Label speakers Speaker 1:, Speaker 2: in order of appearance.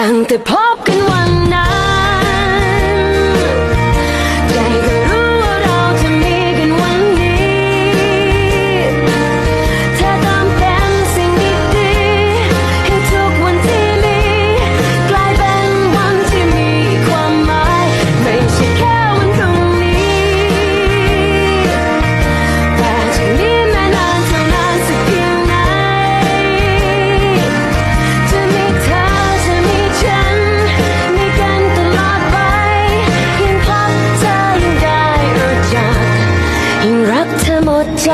Speaker 1: gigante pop in one ันรักเธอหมดใจ